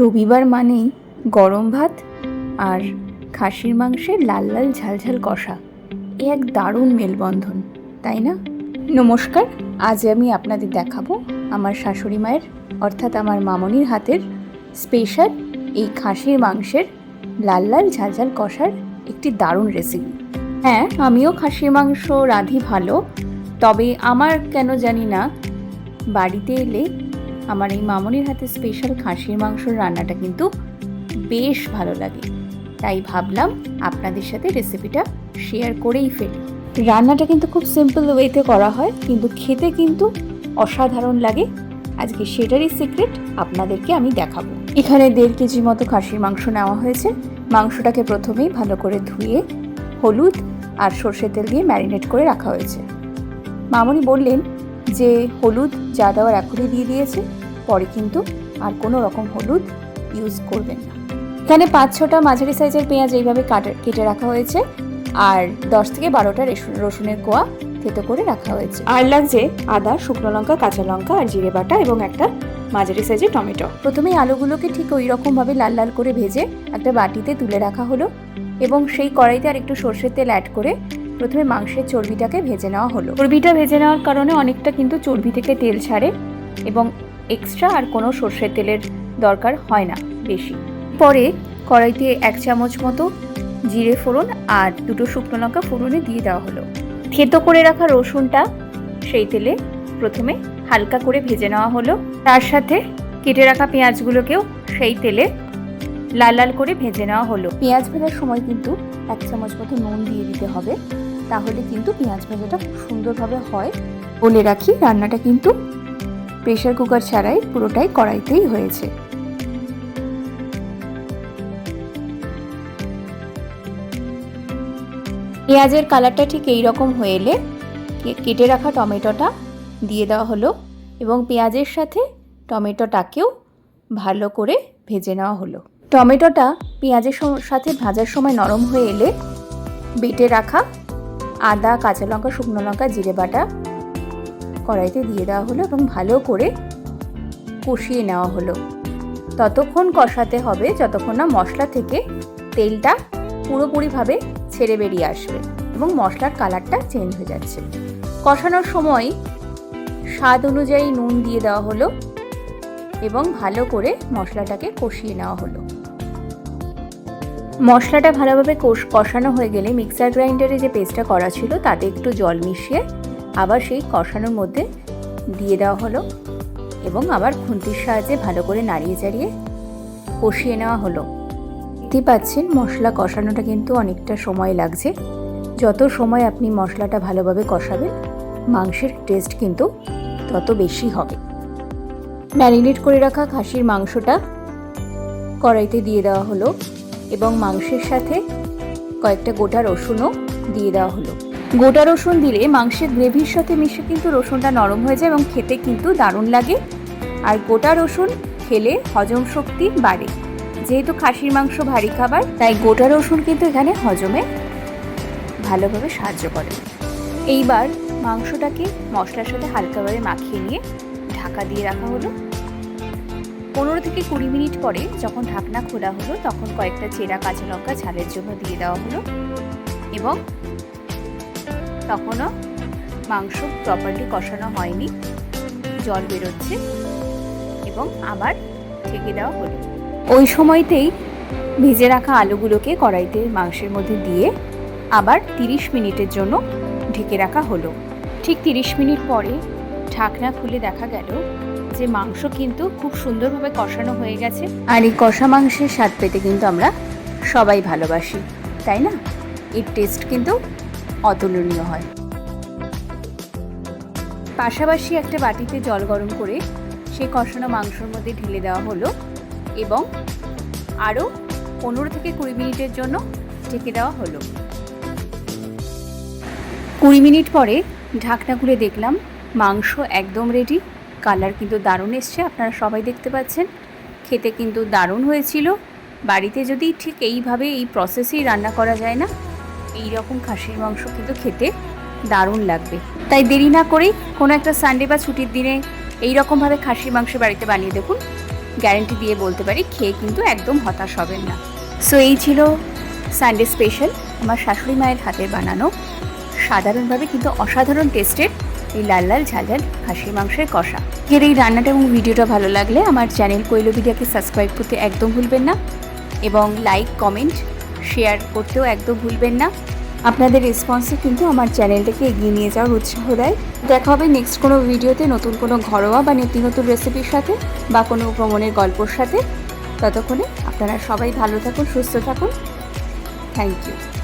রবিবার মানেই গরম ভাত আর খাসির মাংসের লাল লাল ঝালঝাল কষা। এ এক দারুণ মেলবন্ধন, তাই না? নমস্কার, আজ আমি আপনাদের দেখাবো আমার শাশুড়ি মায়ের, অর্থাৎ আমার মামনির হাতের স্পেশাল এই খাসির মাংসের লাল লাল ঝালঝাল কষার একটি দারুণ রেসিপি হ্যাঁ আমিও খাসির মাংস রাঁধি ভালো, তবে আমার কেন জানি না, বাড়িতে এলে আমার এই মামনির হাতে স্পেশাল খাসির মাংসর রান্নাটা কিন্তু বেশ ভালো লাগে। তাই ভাবলাম আপনাদের সাথে রেসিপিটা শেয়ার করেই ফেলি। রান্নাটা কিন্তু খুব সিম্পল ওয়েতে করা হয়, কিন্তু খেতে কিন্তু অসাধারণ লাগে। আজকে সেটারই সিক্রেট আপনাদেরকে আমি দেখাবো। এখানে দেড় কেজি মতো খাসির মাংস নেওয়া হয়েছে। মাংসটাকে প্রথমেই ভালো করে ধুয়ে, হলুদ আর সর্ষের তেল দিয়ে ম্যারিনেট করে রাখা হয়েছে। মামনি বললেন যে হলুদ যা দেওয়ার এখনই দিয়ে দিয়েছে, পরে কিন্তু আর কোনো রকম হলুদ ইউজ করবেন না। এখানে পাঁচ ছটা মাঝারি সাইজের পেঁয়াজ এইভাবে কাটে, কেটে রাখা হয়েছে, আর দশ থেকে বারোটা রেসু- রসুনের কোয়া থেতো করে রাখা হয়েছে। আর লাগছে আদা, শুকনো লঙ্কা, কাঁচা লঙ্কা, আর জিরে বাটা এবং একটা মাঝারি সাইজের টমেটো। প্রথমে আলুগুলোকে ঠিক ওই রকমভাবে লাল লাল করে ভেজে একটা বাটিতে তুলে রাখা হলো, এবং সেই কড়াইতে আর একটু সর্ষের তেল অ্যাড করে প্রথমে মাংসের চর্বিটাকে ভেজে নেওয়া হলো। চর্বিটা ভেজে নেওয়ার কারণে অনেকটা কিন্তু চর্বি থেকে তেল ছাড়ে এবং এক্সট্রা আর কোনো সর্ষের তেলের দরকার হয় না বেশি। পরে কড়াইতে এক চামচ মতো জিরে ফোড়ন আর দুটো শুকনো লঙ্কা ফোড়নে দিয়ে দেওয়া হলো। থেতো করে রাখা রসুনটা সেই তেলে প্রথমে হালকা করে ভেজে নেওয়া হলো। তার সাথে কেটে রাখা পেঁয়াজগুলোকেও সেই তেলে লাল লাল করে ভেজে নেওয়া হলো। পেঁয়াজ ভাজার সময় কিন্তু এক চামচ মতো নুন দিয়ে দিতে হবে। তাহলে কিন্তু পেঁয়াজ ভাজাটা খুব সুন্দরভাবে হয়। বলে রাখি, রান্নাটা কিন্তু প্রেশার কুকার ছাড়াই পুরোটাই কড়াইতেই হয়েছে। পেঁয়াজের কালারটা ঠিক এই রকম হয়ে এলে কেটে রাখা টমেটোটা দিয়ে দেওয়া হলো এবং পেঁয়াজের সাথে টমেটোটাকেও ভালো করে ভেজে নেওয়া হলো। টমেটোটা পেঁয়াজের সাথে ভাজার সময় নরম হয়ে এলে বেটে রাখা আদা, কাঁচা লঙ্কা, শুকনো লঙ্কা, জিরে বাটা কড়াইতে দিয়ে দেওয়া হলো এবং ভালো করে কষিয়ে নেওয়া হলো। ততক্ষণ কষাতে হবে যতক্ষণ না মশলা থেকে তেলটা পুরোপুরিভাবে ছেড়ে বেরিয়ে আসবে এবং মশলার কালারটা চেঞ্জ হয়ে যাচ্ছে। কষানোর সময় স্বাদ অনুযায়ী নুন দিয়ে দেওয়া হলো এবং ভালো করে মশলাটাকে কষিয়ে নেওয়া হলো। মশলাটা ভালোভাবে কষ- কষানো হয়ে গেলে মিক্সার গ্রাইন্ডারে যে পেস্টটা করা ছিল, তাতে একটু জল মিশিয়ে আবার সেই কষানোর মধ্যে দিয়ে দেওয়া হলো এবং আবার খুন্তির সাহায্যে ভালো করে নাড়িয়ে চাড়িয়ে কষিয়ে নেওয়া হলো। দেখতেই পাচ্ছেন, মশলা কষানোটা কিন্তু অনেকটা সময় লাগছে। যত সময় আপনি মশলাটা ভালোভাবে কষাবেন, মাংসের টেস্ট কিন্তু তত বেশি হবে। ম্যারিনেট করে রাখা খাসির মাংসটা কড়াইতে দিয়ে দেওয়া হলো। এবং মাংসের সাথে কয়েকটা গোটা রসুনও দিয়ে দেওয়া হলো। গোটা রসুন দিলে মাংসের গ্রেভির সাথে মিশে কিন্তু রসুনটা নরম হয়ে যায় এবং খেতে কিন্তু দারুণ লাগে। আর গোটা রসুন খেলে হজম শক্তি বাড়ে। যেহেতু খাসির মাংস ভারী খাবার, তাই গোটা রসুন কিন্তু এখানে হজমে ভালোভাবে সাহায্য করে। এইবার মাংসটাকে মশলার সাথে হালকাভাবে মাখিয়ে নিয়ে ঢাকা দিয়ে রাখা হলো। পনেরো থেকে কুড়ি মিনিট পরে যখন ঢাকনা খোলা হলো, তখন কয়েকটা চেরা কাঁচা লঙ্কা ঝালের জন্য দিয়ে দেওয়া হলো এবং তখনও মাংস প্রপারলি কষানো হয়নি। জল বেরোচ্ছে এবং আবার ঢেকে দেওয়া হলো। ওই সময়তেই ভেজে রাখা আলুগুলোকে কড়াইতে মাংসের মধ্যে দিয়ে আবার তিরিশ মিনিটের জন্য ঢেকে রাখা হলো। ঠিক তিরিশ মিনিট পরে ঢাকনা খুলে দেখা গেল যে মাংস কিন্তু খুব সুন্দরভাবে কষানো হয়ে গেছে। আর এই কষা মাংসের স্বাদ পেতে কিন্তু আমরা সবাই ভালোবাসি, তাই না? এর টেস্ট কিন্তু অতুলনীয় হয়। পাশাপাশি একটা বাটিতে জল গরম করে সেই কষানো মাংসর মধ্যে ঢেলে দেওয়া হলো এবং আরও পনেরো থেকে কুড়ি মিনিটের জন্য ঢেকে দেওয়া হলো। কুড়ি মিনিট পরে ঢাকনা খুলে দেখলাম মাংস একদম রেডি কালার কিন্তু দারুণ এসছে, আপনারা সবাই দেখতে পাচ্ছেন। খেতে কিন্তু দারুণ হয়েছিল। বাড়িতে যদি ঠিক এইভাবে এই প্রসেসেই রান্না করা যায় না এই রকম খাসির মাংস কিন্তু খেতে দারুণ লাগবে। তাই দেরি না করেই কোনো একটা সানডে বা ছুটির দিনে এই রকমভাবে খাসির মাংস বাড়িতে বানিয়ে দেখুন। গ্যারেন্টি দিয়ে বলতে পারি, খেয়ে কিন্তু একদম হতাশ হবেন না। সো এই ছিল সানডে স্পেশাল আমার শাশুড়ি মায়ের হাতে বানানো সাধারণভাবে কিন্তু অসাধারণ টেস্টের এই লাল লাল ঝাল খাসির মাংসের কষা। এর এই রান্নাটা এবং ভিডিওটা ভালো লাগলে আমার চ্যানেল কৈলবিদিয়াকে সাবস্ক্রাইব করতে একদম ভুলবেন না এবং লাইক, কমেন্ট, শেয়ার করতেও একদম ভুলবেন না। আপনাদের রেসপন্সে কিন্তু আমার চ্যানেলটাকে এগিয়ে নিয়ে যাওয়ার উৎসাহ দেয়। দেখা হবে নেক্সট কোনো ভিডিওতে নতুন কোনো ঘরোয়া বা নতুন নতুন রেসিপির সাথে বা কোনো ভ্রমণের গল্পর সাথে। ততক্ষণে আপনারা সবাই ভালো থাকুন, সুস্থ থাকুন। Thank you